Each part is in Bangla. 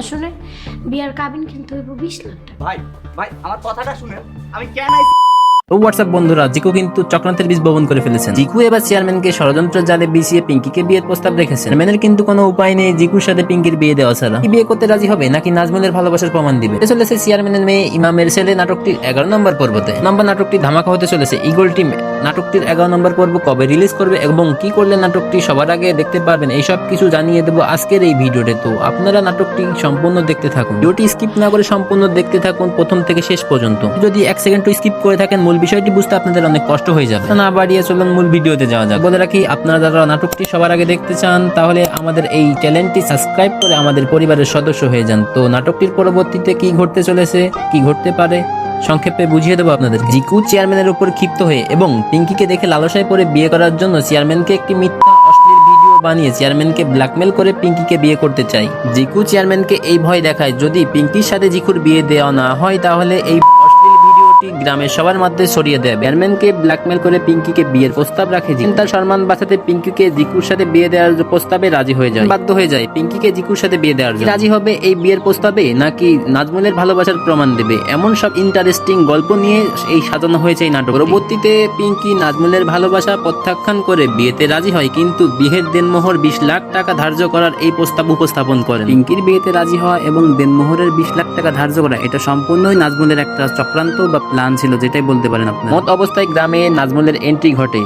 আসলে বিয়ার কাবিন কিন্তু হইব বিশ লাখ ভাই ভাই আমার কথাটা শুনে আমি কেন হোয়াটসঅ্যাপ বন্ধুরা, জিকু কিন্তু চক্রান্তের বীজ বপন করে ফেলেছেন। জিকু এবার চেয়ারম্যানকে ষড়যন্ত্র জালে বিছিয়ে পিঙ্কিকে বিয়ের প্রস্তাব রেখেছেন। চেয়ারম্যানের কিন্তু কোনো উপায় নেই জিকুর সাথে পিঙ্কির বিয়ে দেওয়া ছাড়া। কি বিয়ে করতে রাজি হবে নাকি নাজমুলের ভালোবাসার প্রমাণ দিবে? চলেছে চেয়ারম্যানের মেয়ে ইমামের ছেলে নাটকটির এগারো নম্বর পর্বতে। নম্বর নাটকটি ধামাকা হতে চলেছে। ইগল টিম নাটকটির এগারো নম্বর পর্ব কবে রিলিজ করবে এবং কি করলে নাটকটি সবার আগে দেখতে পারবেন, এইসব কিছু জানিয়ে দেবো আজকের এই ভিডিওতে। তো আপনারা নাটকটি সম্পূর্ণ দেখতে থাকুন। ভিডিওটি স্কিপ না করে সম্পূর্ণ দেখতে থাকুন প্রথম থেকে শেষ পর্যন্ত। যদি এক সেকেন্ড স্কিপ করে থাকেন মূল বিষয়টি বুঝতে আপনাদের অনেক কষ্ট হয়ে যাবে। না বাড়িয়ে চলুন মূল ভিডিওতে যাওয়া যাক। বলে রাখি, আপনারা যারা নাটকটি সবার আগে দেখতে চান, তাহলে আমাদের এই চ্যানেলটি সাবস্ক্রাইব করে আমাদের পরিবারের সদস্য হয়ে যান। তো নাটকটির পরবর্তীতে কি ঘটতে চলেছে, কি ঘটতে পারে, সংক্ষেপে বুঝিয়ে দেবো আপনাদের জিকু চেয়ারম্যানের উপর ক্ষিপ্ত হয়ে এবং পিঙ্কিকে দেখে লালসায় পরে বিয়ে করার জন্য চেয়ারম্যানকে একটি মিথ্যা, অশ্লীল ভিডিও বানিয়ে চেয়ারম্যানকে ব্ল্যাকমেল করে পিঙ্কিকে বিয়ে করতে চাই। জিকু চেয়ারম্যানকে এই ভয় দেখায়, যদি পিঙ্কির সাথে জিকুর বিয়ে দেওয়া না হয়, তাহলে এই ভিডিওটি গ্রামের সবার মধ্যে ছড়িয়ে দেয়। চেয়ারম্যানকে ব্ল্যাকমেল করে পিঙ্কিকে বিয়ের প্রস্তাব রাখে জিকু তার সম্মান বাঁচাতে পিঙ্কিকে জিকুর সাথে বিয়ে দেওয়ার প্রস্তাবে রাজি হয়ে যায়। বাধ্য হয়ে যায় পিঙ্কিকে জিকুর সাথে বিয়ে দেওয়ার রাজি হবে এই বিয়ের প্রস্তাবে নাকি নাজমুলের ভালোবাসার প্রমাণ দেবে? এমন সব ইন্টারেস্টিং গল্প নিয়ে এই সাজানো হয়েছে এই নাটক। পরবর্তীতে পিঙ্কি নাজমুলের ভালোবাসা প্রত্যাখ্যান করে বিয়েতে রাজি হয়, কিন্তু বিয়ের দেনমোহর বিশ লাখ টাকা ধার্য করার এই প্রস্তাব উপস্থাপন করেন। পিঙ্কির বিয়েতে রাজি হওয়া এবং দেনমোহরের বিশ লাখ টাকা ধার্য করা, এটা সম্পূর্ণই নাজমুলের একটা চক্রান্ত বা প্ল্যান ছিল যেটাই বলতে পারেন আপনি মত অবস্থায় গ্রামে নাজমুলের এন্ট্রি ঘটে।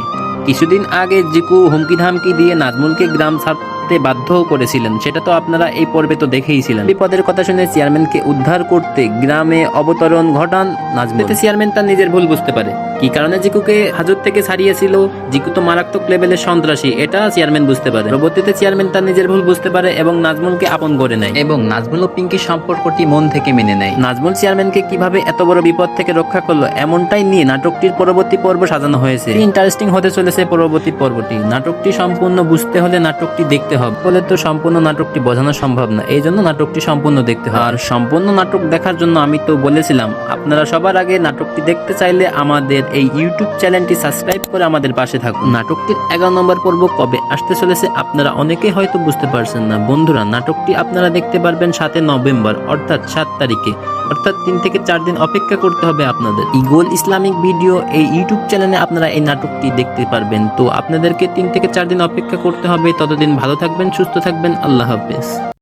কিছুদিন আগে জিকু হুমকি ধামকি দিয়ে নাজমুলকে গ্রাম ছাড়তে বাধ্য করেছিলেন সেটা তো আপনারা এই পর্বে তো দেখেইছিলেন। বিপদের কথা শুনে চেয়ারম্যানকে উদ্ধার করতে গ্রামে অবতরণ ঘটান নাজমুল। চেয়ারম্যান তার নিজের ভুল বুঝতে পারে। কি কারণে জিকুকে হাজত থেকে ছাড়িয়েছিল? জিকু তো মারাত্মক লেভেলের সন্ত্রাসী এটা চেয়ারম্যান বুঝতে পারে। পরবর্তীতে চেয়ারম্যান তার নিজের ভুল বুঝতে পারে এবং নাজমুলকে আপন করে নেয়। এবং নাজমুল ও পিঙ্কির সম্পর্কটি মন থেকে মেনে নেয়। নাজমুল চেয়ারম্যানকে কীভাবে এত বড় বিপদ থেকে রক্ষা করল এমনটাই নিয়ে নাটকটির পরবর্তী পর্ব সাজানো হয়েছে। ইন্টারেস্টিং হতে চলেছে পরবর্তী পর্বটি। নাটকটি সম্পূর্ণ বুঝতে হলে নাটকটি দেখতে হবে। বলে তো সম্পূর্ণ নাটকটি বোঝানো সম্ভব না এই জন্য নাটকটি সম্পূর্ণ দেখতে হবে। আর সম্পূর্ণ নাটক দেখার জন্য আমি তো বলেছিলাম আপনারা সবার আগে নাটকটি দেখতে চাইলে আমাদের এই ইউটিউব চ্যানেলটি সাবস্ক্রাইব করে আমাদের পাশে থাকুন। নাটকটির এগারো নম্বর পর্ব কবে আসতে চলেছে আপনারা অনেকেই হয়তো বুঝতে পারছেন না। বন্ধুরা, নাটকটি আপনারা দেখতে পারবেন সাতে নভেম্বর, অর্থাৎ সাত তারিখে। অর্থাৎ তিন থেকে চার দিন অপেক্ষা করতে হবে আপনাদের। ইগোল ইসলামিক ভিডিও এই ইউটিউব চ্যানেলে আপনারা এই নাটকটি দেখতে পারবেন। তো আপনাদেরকে তিন থেকে চার দিন অপেক্ষা করতে হবে। ততদিন ভালো থাকবেন, সুস্থ থাকবেন। আল্লাহ হাফেজ।